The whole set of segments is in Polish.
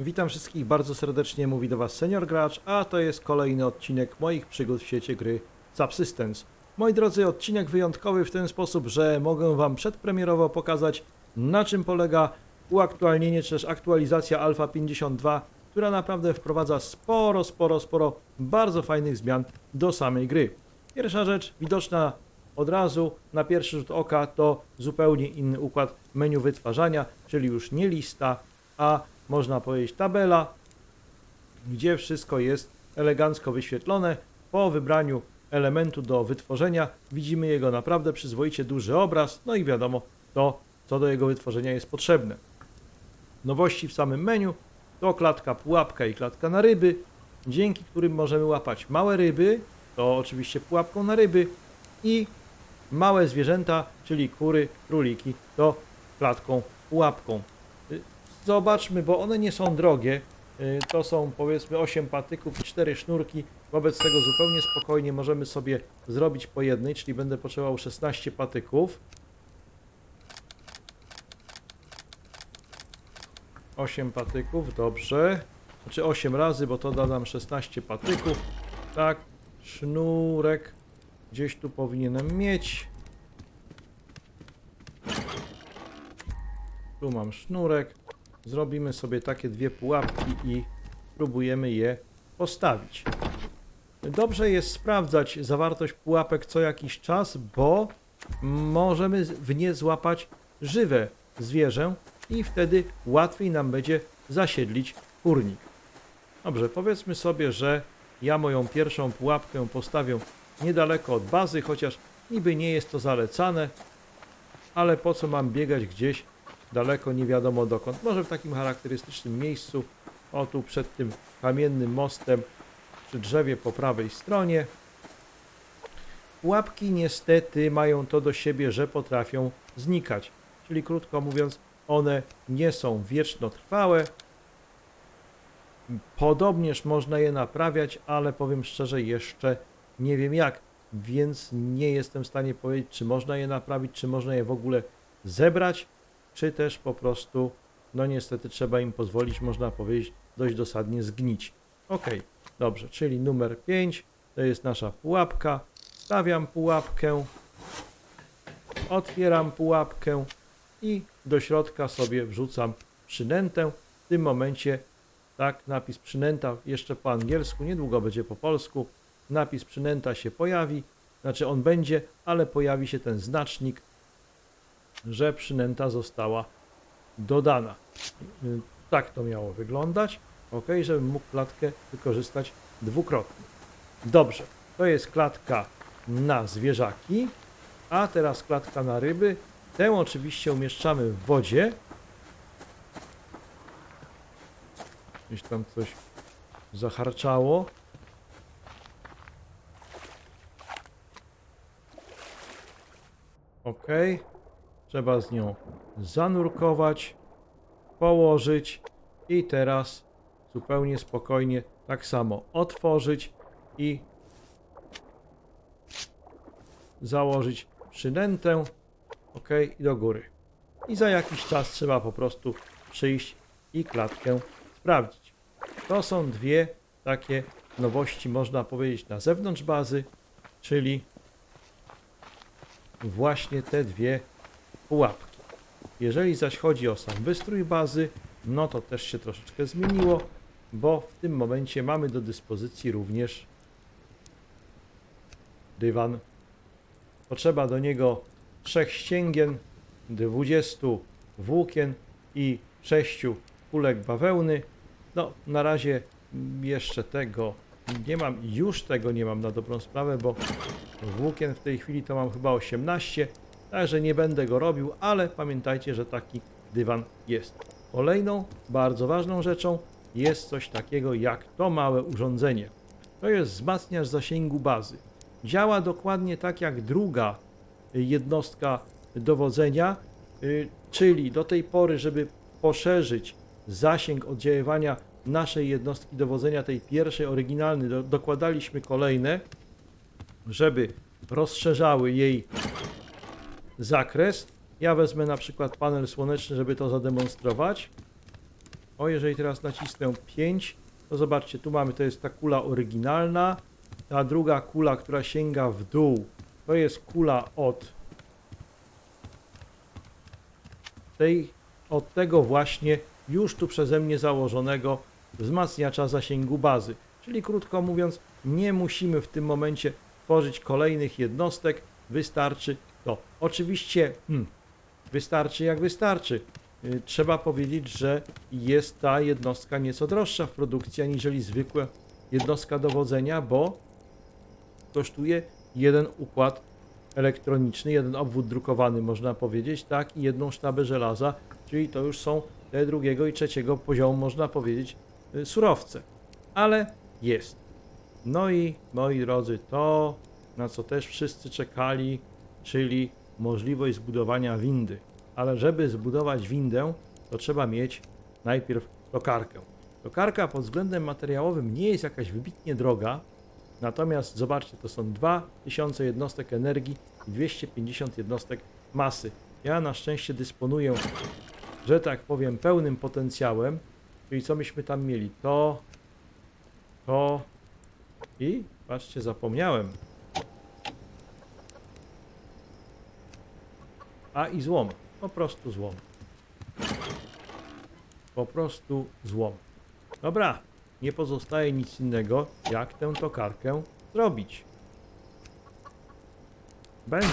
Witam wszystkich bardzo serdecznie, mówi do Was Senior Gracz, a to jest kolejny odcinek moich przygód w świecie gry Subsistence. Moi drodzy, odcinek wyjątkowy w ten sposób, że mogę Wam przedpremierowo pokazać na czym polega uaktualnienie czy też aktualizacja Alpha 52, która naprawdę wprowadza sporo, sporo, sporo bardzo fajnych zmian do samej gry. Pierwsza rzecz, widoczna od razu na pierwszy rzut oka, to zupełnie inny układ menu wytwarzania, czyli już nie lista, a można powiedzieć tabela, gdzie wszystko jest elegancko wyświetlone. Po wybraniu elementu do wytworzenia widzimy jego naprawdę przyzwoicie duży obraz, no i wiadomo to, co do jego wytworzenia jest potrzebne. Nowości w samym menu to klatka pułapka i klatka na ryby, dzięki którym możemy łapać małe ryby, to oczywiście pułapką na ryby i małe zwierzęta, czyli kury, króliki, to klatką pułapką. Zobaczmy, bo one nie są drogie. Y, To są powiedzmy 8 patyków i 4 sznurki. Wobec tego zupełnie spokojnie możemy sobie zrobić po jednej, czyli będę potrzebował 16 patyków. 8 patyków, dobrze. Znaczy 8 razy, bo to da nam 16 patyków. Tak, sznurek gdzieś tu powinienem mieć. Tu mam sznurek. Zrobimy sobie takie dwie pułapki i próbujemy je postawić. Dobrze jest sprawdzać zawartość pułapek co jakiś czas, bo możemy w nie złapać żywe zwierzę i wtedy łatwiej nam będzie zasiedlić kurnik. Dobrze, powiedzmy sobie, że ja moją pierwszą pułapkę postawię niedaleko od bazy, chociaż niby nie jest to zalecane, ale po co mam biegać gdzieś daleko, nie wiadomo dokąd. Może w takim charakterystycznym miejscu, o tu przed tym kamiennym mostem, przy drzewie po prawej stronie. Pułapki niestety mają to do siebie, że potrafią znikać. Czyli krótko mówiąc, one nie są wiecznotrwałe. Podobnież można je naprawiać, ale powiem szczerze, jeszcze nie wiem jak, więc nie jestem w stanie powiedzieć, czy można je naprawić, czy można je w ogóle zebrać, czy też po prostu, no niestety trzeba im pozwolić, można powiedzieć, dość dosadnie zgnić. Ok, dobrze, czyli numer 5 to jest nasza pułapka. Stawiam pułapkę, otwieram pułapkę i do środka sobie wrzucam przynętę. W tym momencie, tak, napis przynęta jeszcze po angielsku, niedługo będzie po polsku. Napis przynęta się pojawi, znaczy on będzie, ale pojawi się ten znacznik, że przynęta została dodana. Y, Tak to miało wyglądać. Ok, żebym mógł klatkę wykorzystać dwukrotnie. Dobrze, to jest klatka na zwierzaki, a teraz klatka na ryby. Tę oczywiście umieszczamy w wodzie. Gdzieś tam coś zaharczało. Ok. Trzeba z nią zanurkować, położyć i teraz zupełnie spokojnie tak samo otworzyć i założyć przynętę. Ok, i do góry. I za jakiś czas trzeba po prostu przyjść i klatkę sprawdzić. To są dwie takie nowości, można powiedzieć, na zewnątrz bazy, czyli właśnie te dwie pułapki. Jeżeli zaś chodzi o sam wystrój bazy, no to też się troszeczkę zmieniło, bo w tym momencie mamy do dyspozycji również dywan. Potrzeba do niego trzech ścięgien, 20 włókien i 6 kulek bawełny. No, na razie jeszcze tego nie mam, już tego nie mam na dobrą sprawę, bo włókien w tej chwili to mam chyba 18, także nie będę go robił, ale pamiętajcie, że taki dywan jest. Kolejną bardzo ważną rzeczą jest coś takiego jak to małe urządzenie. To jest wzmacniacz zasięgu bazy. Działa dokładnie tak jak druga jednostka dowodzenia, y, czyli do tej pory, żeby poszerzyć zasięg oddziaływania naszej jednostki dowodzenia, tej pierwszej, oryginalnej, do, dokładaliśmy kolejne, żeby rozszerzały jej zakres. Ja wezmę na przykład panel słoneczny, żeby to zademonstrować. O, jeżeli teraz nacisnę 5, to zobaczcie, tu mamy, to jest ta kula oryginalna. Ta druga kula, która sięga w dół, to jest kula od tej, od tego właśnie już tu przeze mnie założonego wzmacniacza zasięgu bazy. Czyli krótko mówiąc, nie musimy w tym momencie tworzyć kolejnych jednostek, wystarczy to. Oczywiście, hmm, wystarczy jak wystarczy. Y, Trzeba powiedzieć, że jest ta jednostka nieco droższa w produkcji aniżeli zwykła jednostka dowodzenia, bo kosztuje jeden układ elektroniczny, jeden obwód drukowany, można powiedzieć, tak, i jedną sztabę żelaza, czyli to już są te drugiego i trzeciego poziomu, można powiedzieć, y, surowce. Ale jest. No i moi drodzy, to na co też wszyscy czekali, czyli możliwość zbudowania windy. Ale żeby zbudować windę, to trzeba mieć najpierw tokarkę. Tokarka pod względem materiałowym nie jest jakaś wybitnie droga, natomiast zobaczcie, to są 2000 jednostek energii i 250 jednostek masy. Ja na szczęście dysponuję, że tak powiem, pełnym potencjałem, czyli co myśmy tam mieli? To, to i patrzcie, zapomniałem. A i złom. Po prostu złom. Po prostu złom. Dobra, nie pozostaje nic innego, jak tę tokarkę zrobić. Będzie.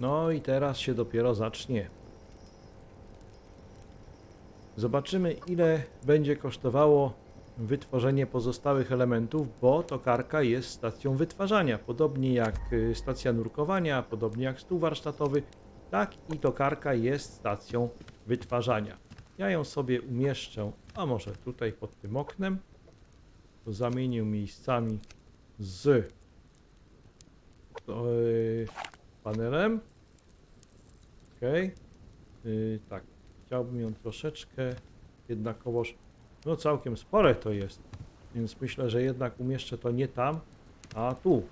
No i teraz się dopiero zacznie. Zobaczymy, ile będzie kosztowało wytworzenie pozostałych elementów, bo tokarka jest stacją wytwarzania. Podobnie jak y, stacja nurkowania, podobnie jak stół warsztatowy, tak i tokarka jest stacją wytwarzania. Ja ją sobie umieszczę, a może tutaj pod tym oknem. To zamienię miejscami z yy, panelem. Ok. Yy, tak, chciałbym ją troszeczkę jednakowoż, no całkiem spore to jest, więc myślę, że jednak umieszczę to nie tam, a tu.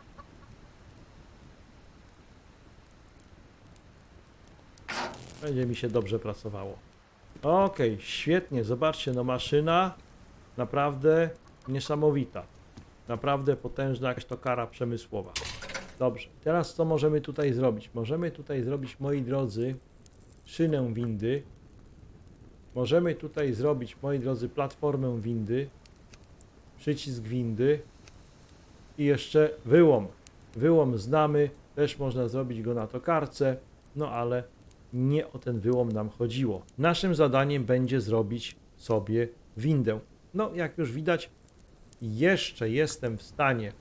Będzie mi się dobrze pracowało. Okej, świetnie, zobaczcie, no maszyna naprawdę niesamowita. Naprawdę potężna jakaś to kara przemysłowa. Dobrze, teraz co możemy tutaj zrobić? Możemy tutaj zrobić, moi drodzy, szynę windy. Możemy tutaj zrobić, moi drodzy, platformę windy, przycisk windy i jeszcze wyłom. Wyłom znamy, też można zrobić go na tokarce, no ale nie o ten wyłom nam chodziło. Naszym zadaniem będzie zrobić sobie windę. No, jak już widać, jeszcze jestem w stanie,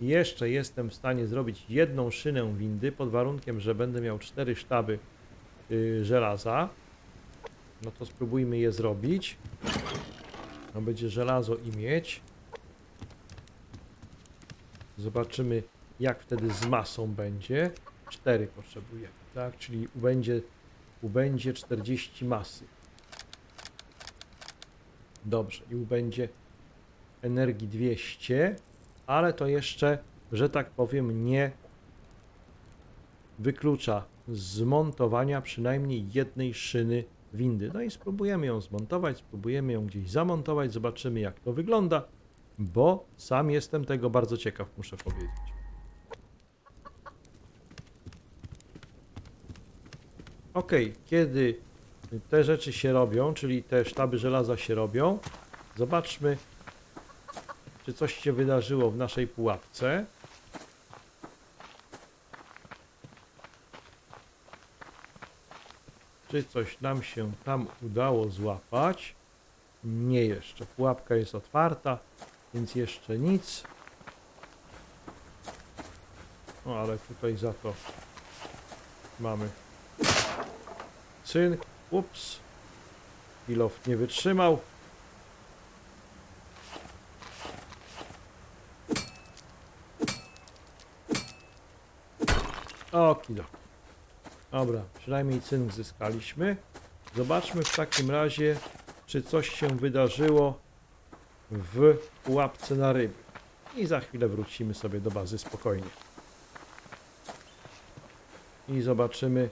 jeszcze jestem w stanie zrobić jedną szynę windy pod warunkiem, że będę miał cztery sztaby yy, żelaza. No to spróbujmy je zrobić. No będzie żelazo i miedź. Zobaczymy, jak wtedy z masą będzie. 4 potrzebujemy, tak? Czyli ubędzie, ubędzie 40 masy. Dobrze, i ubędzie energii 200, ale to jeszcze, że tak powiem, nie wyklucza zmontowania przynajmniej jednej szyny windy. No i spróbujemy ją zmontować, spróbujemy ją gdzieś zamontować, zobaczymy jak to wygląda, bo sam jestem tego bardzo ciekaw, muszę powiedzieć. Ok, kiedy te rzeczy się robią, czyli te sztaby żelaza się robią, zobaczmy, czy coś się wydarzyło w naszej pułapce. Czy coś nam się tam udało złapać? Nie jeszcze. Pułapka jest otwarta, więc jeszcze nic. No ale tutaj za to mamy cynk. Ups. Kilof nie wytrzymał. Okidok. Dobra, przynajmniej cynk zyskaliśmy. Zobaczmy w takim razie, czy coś się wydarzyło w pułapce na ryby. I za chwilę wrócimy sobie do bazy spokojnie. I zobaczymy,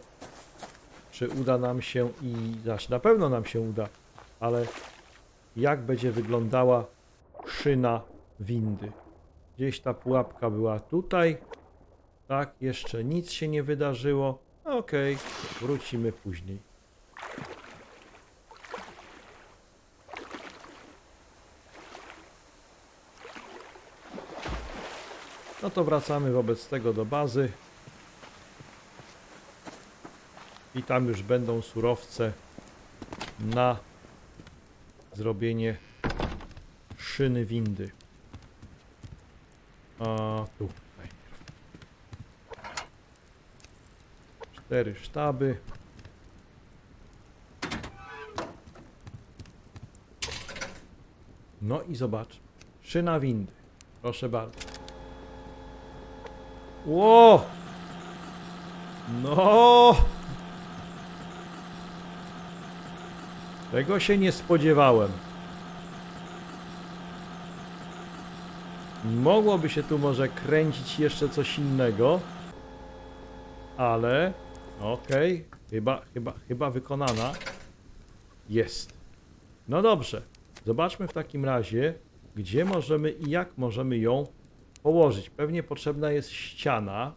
czy uda nam się i znaczy na pewno nam się uda, ale jak będzie wyglądała szyna windy. Gdzieś ta pułapka była tutaj. Tak, jeszcze nic się nie wydarzyło. Okej, wrócimy później. No to wracamy wobec tego do bazy. I tam już będą surowce na zrobienie szyny windy. A tu Cztery sztaby. No i zobacz. Szyna windy. Proszę bardzo. Ło! No! Tego się nie spodziewałem. Mogłoby się tu może kręcić jeszcze coś innego, ale okej, chyba, chyba, chyba wykonana jest. No dobrze, zobaczmy w takim razie, gdzie możemy i jak możemy ją położyć. Pewnie potrzebna jest ściana.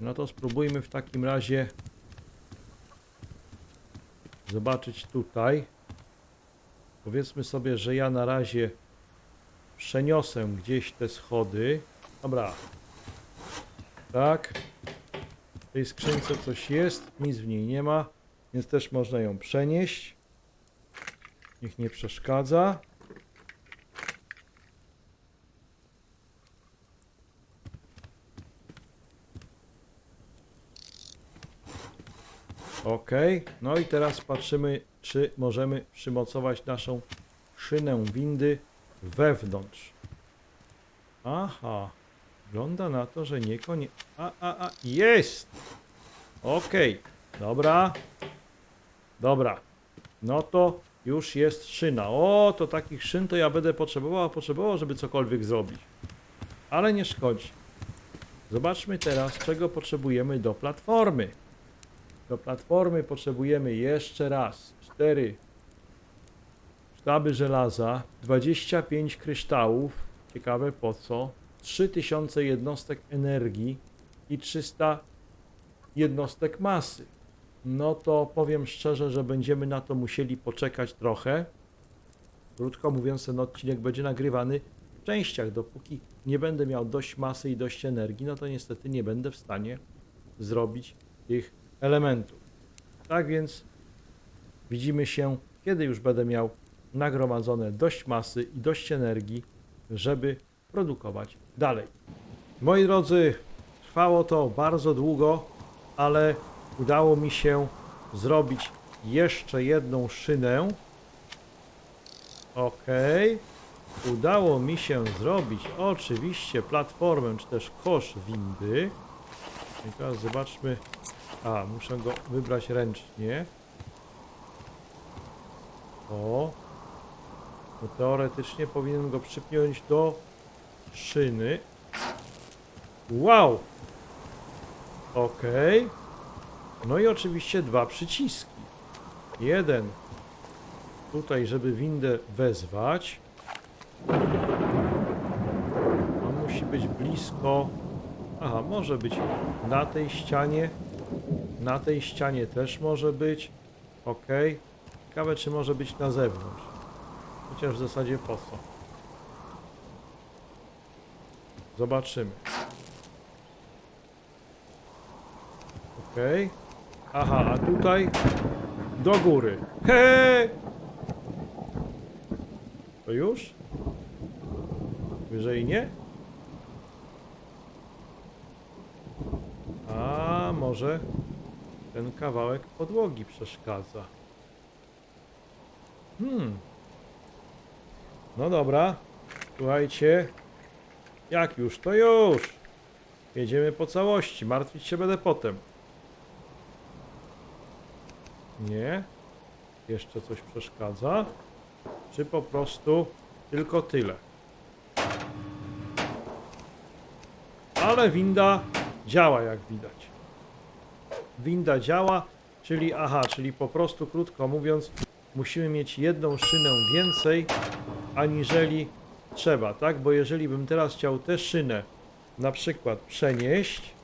No to spróbujmy w takim razie zobaczyć tutaj. Powiedzmy sobie, że ja na razie przeniosę gdzieś te schody. Dobra. Tak. Tej skrzynce coś jest, nic w niej nie ma, więc też można ją przenieść. Niech nie przeszkadza. Ok, no i teraz patrzymy, czy możemy przymocować naszą szynę windy wewnątrz. Aha, wygląda na to, że niekoniecznie. A, a, a, jest! Ok, dobra. Dobra, no to już jest szyna. O, to takich szyn to ja będę potrzebował, potrzebował, żeby cokolwiek zrobić. Ale nie szkodzi. Zobaczmy teraz, czego potrzebujemy do platformy. Do platformy potrzebujemy jeszcze raz 4 sztaby żelaza, 25 kryształów, ciekawe po co, 3000 jednostek energii i 300 jednostek masy. No to powiem szczerze, że będziemy na to musieli poczekać trochę. Krótko mówiąc, ten odcinek będzie nagrywany w częściach. Dopóki nie będę miał dość masy i dość energii, no to niestety nie będę w stanie zrobić tych elementów. Tak więc widzimy się, kiedy już będę miał nagromadzone dość masy i dość energii, żeby produkować dalej. Moi drodzy, trwało to bardzo długo, ale udało mi się zrobić jeszcze jedną szynę. Ok. Udało mi się zrobić oczywiście platformę, czy też kosz windy. I teraz zobaczmy. A, muszę go wybrać ręcznie. O. No teoretycznie powinienem go przypiąć do szyny. Wow! Okej. No i oczywiście dwa przyciski. Jeden tutaj, żeby windę wezwać. On musi być blisko. Aha, może być na tej ścianie. Na tej ścianie też może być. Ok. Ciekawe, czy może być na zewnątrz. Chociaż w zasadzie po co. Zobaczymy. Ok. Aha, a tutaj do góry. He! To już? Wyżej nie? A może ten kawałek podłogi przeszkadza. Hmm. No dobra. Słuchajcie. Jak już, to już. Jedziemy po całości. Martwić się będę potem. Nie. Jeszcze coś przeszkadza? Czy po prostu tylko tyle? Ale winda działa jak widać. winda działa, czyli aha, czyli po prostu krótko mówiąc, musimy mieć jedną szynę więcej, aniżeli trzeba, tak? Bo jeżeli bym teraz chciał tę szynę na przykład przenieść,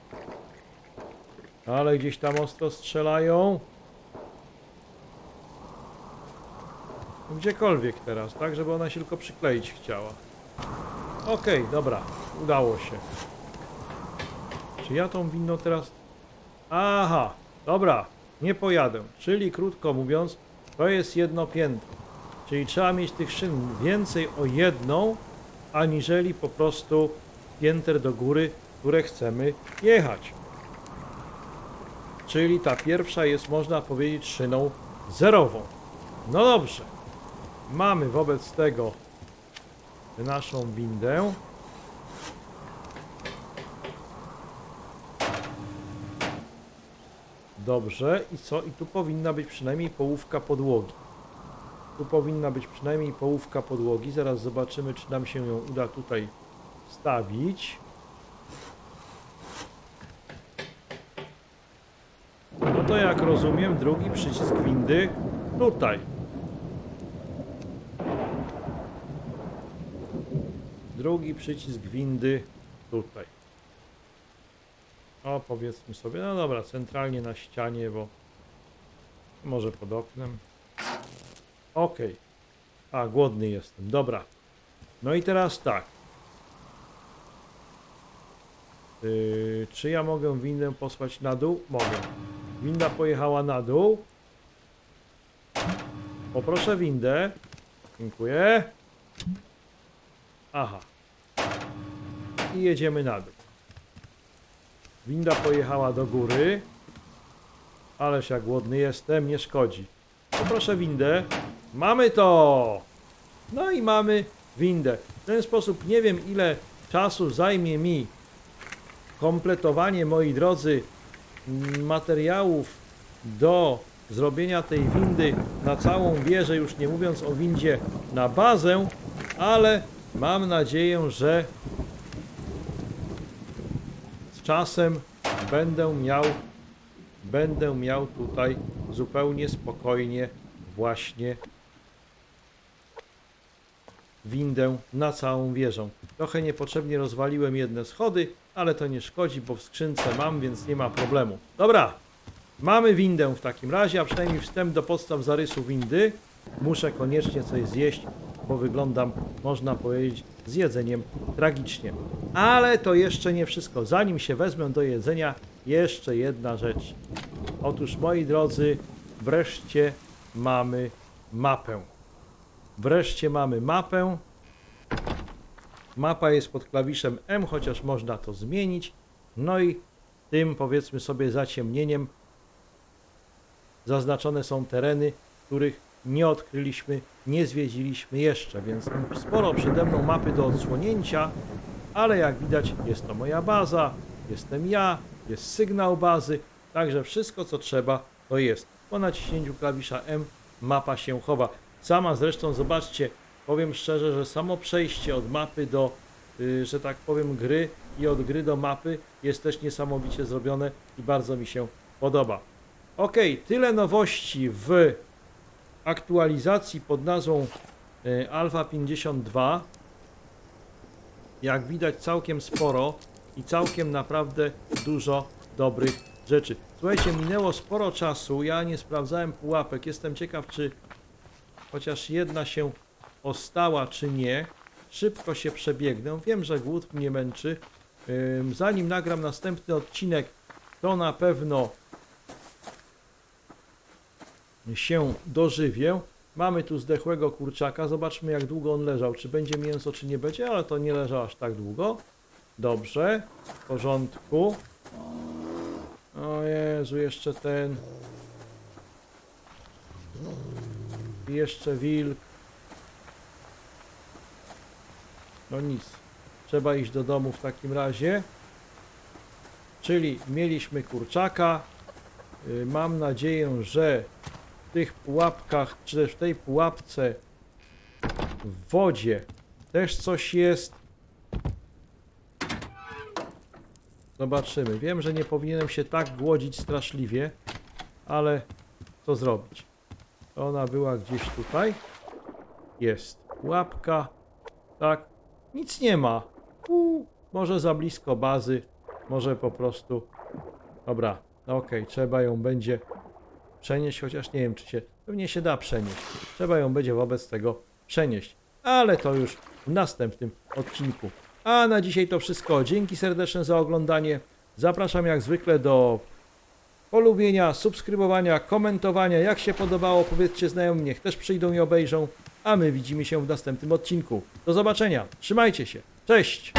ale gdzieś tam ostro strzelają, gdziekolwiek teraz, tak? Żeby ona się tylko przykleić chciała. Okej, dobra, udało się. Czy ja tą winną teraz... Aha, dobra, nie pojadę. Czyli krótko mówiąc, to jest jedno piętro. Czyli trzeba mieć tych szyn więcej o jedną, aniżeli po prostu pięter do góry, które chcemy jechać. Czyli ta pierwsza jest, można powiedzieć, szyną zerową. No dobrze. Mamy wobec tego naszą windę. Dobrze, i co? I tu powinna być przynajmniej połówka podłogi. Tu powinna być przynajmniej połówka podłogi. Zaraz zobaczymy, czy nam się ją uda tutaj wstawić. No to jak rozumiem, drugi przycisk windy tutaj. Drugi przycisk windy tutaj. O, powiedzmy sobie, no dobra, centralnie na ścianie, bo może pod oknem. Okej. A, głodny jestem, dobra. No i teraz tak. Yy, czy ja mogę windę posłać na dół? Mogę. Winda pojechała na dół. Poproszę windę. Dziękuję. Aha. I jedziemy na dół. Winda pojechała do góry. Ależ jak głodny jestem, nie szkodzi. Poproszę windę. Mamy to! No i mamy windę. W ten sposób nie wiem ile czasu zajmie mi kompletowanie, moi drodzy, materiałów do zrobienia tej windy na całą wieżę, już nie mówiąc o windzie na bazę, ale mam nadzieję, że z czasem będę miał będę miał tutaj zupełnie spokojnie właśnie windę na całą wieżę. Trochę niepotrzebnie rozwaliłem jedne schody, ale to nie szkodzi, bo w skrzynce mam, więc nie ma problemu. Dobra, mamy windę w takim razie, a przynajmniej wstęp do podstaw zarysu windy. Muszę koniecznie coś zjeść, bo wyglądam, można powiedzieć, z jedzeniem tragicznie. Ale to jeszcze nie wszystko. Zanim się wezmę do jedzenia, jeszcze jedna rzecz. Otóż, moi drodzy, wreszcie mamy mapę. Wreszcie mamy mapę. Mapa jest pod klawiszem M, chociaż można to zmienić. No i tym, powiedzmy sobie, zaciemnieniem zaznaczone są tereny, których nie odkryliśmy, nie zwiedziliśmy jeszcze, więc sporo przede mną mapy do odsłonięcia, ale jak widać jest to moja baza, jestem ja, jest sygnał bazy, także wszystko co trzeba to jest. Po naciśnięciu klawisza M mapa się chowa. Sama zresztą zobaczcie, powiem szczerze, że samo przejście od mapy do, y, że tak powiem, gry i od gry do mapy jest też niesamowicie zrobione i bardzo mi się podoba. Ok, tyle nowości w aktualizacji pod nazwą y, Alpha 52. Jak widać całkiem sporo i całkiem naprawdę dużo dobrych rzeczy. Słuchajcie, minęło sporo czasu, ja nie sprawdzałem pułapek, jestem ciekaw czy chociaż jedna się ostała czy nie. Szybko się przebiegnę, wiem, że głód mnie męczy. Zanim nagram następny odcinek, to na pewno się dożywię. Mamy tu zdechłego kurczaka. Zobaczmy, jak długo on leżał. Czy będzie mięso, czy nie będzie, ale to nie leżał aż tak długo. Dobrze, w porządku. O Jezu, jeszcze ten. I jeszcze wilk. No nic. Trzeba iść do domu w takim razie. Czyli mieliśmy kurczaka. Y, Mam nadzieję, że w tych pułapkach, czy też w tej pułapce w wodzie też coś jest. Zobaczymy. Wiem, że nie powinienem się tak głodzić straszliwie, ale co zrobić? Ona była gdzieś tutaj. Jest. Łapka. Tak. Nic nie ma. Uu, może za blisko bazy. Może po prostu. Dobra. no Okej, trzeba ją będzie przenieść, chociaż nie wiem, czy się. Pewnie się da przenieść. Trzeba ją będzie wobec tego przenieść. Ale to już w następnym odcinku. A na dzisiaj to wszystko. Dzięki serdeczne za oglądanie. Zapraszam jak zwykle do polubienia, subskrybowania, komentowania. Jak się podobało, powiedzcie znajomym, niech też przyjdą i obejrzą. A my widzimy się w następnym odcinku. Do zobaczenia. Trzymajcie się. Cześć!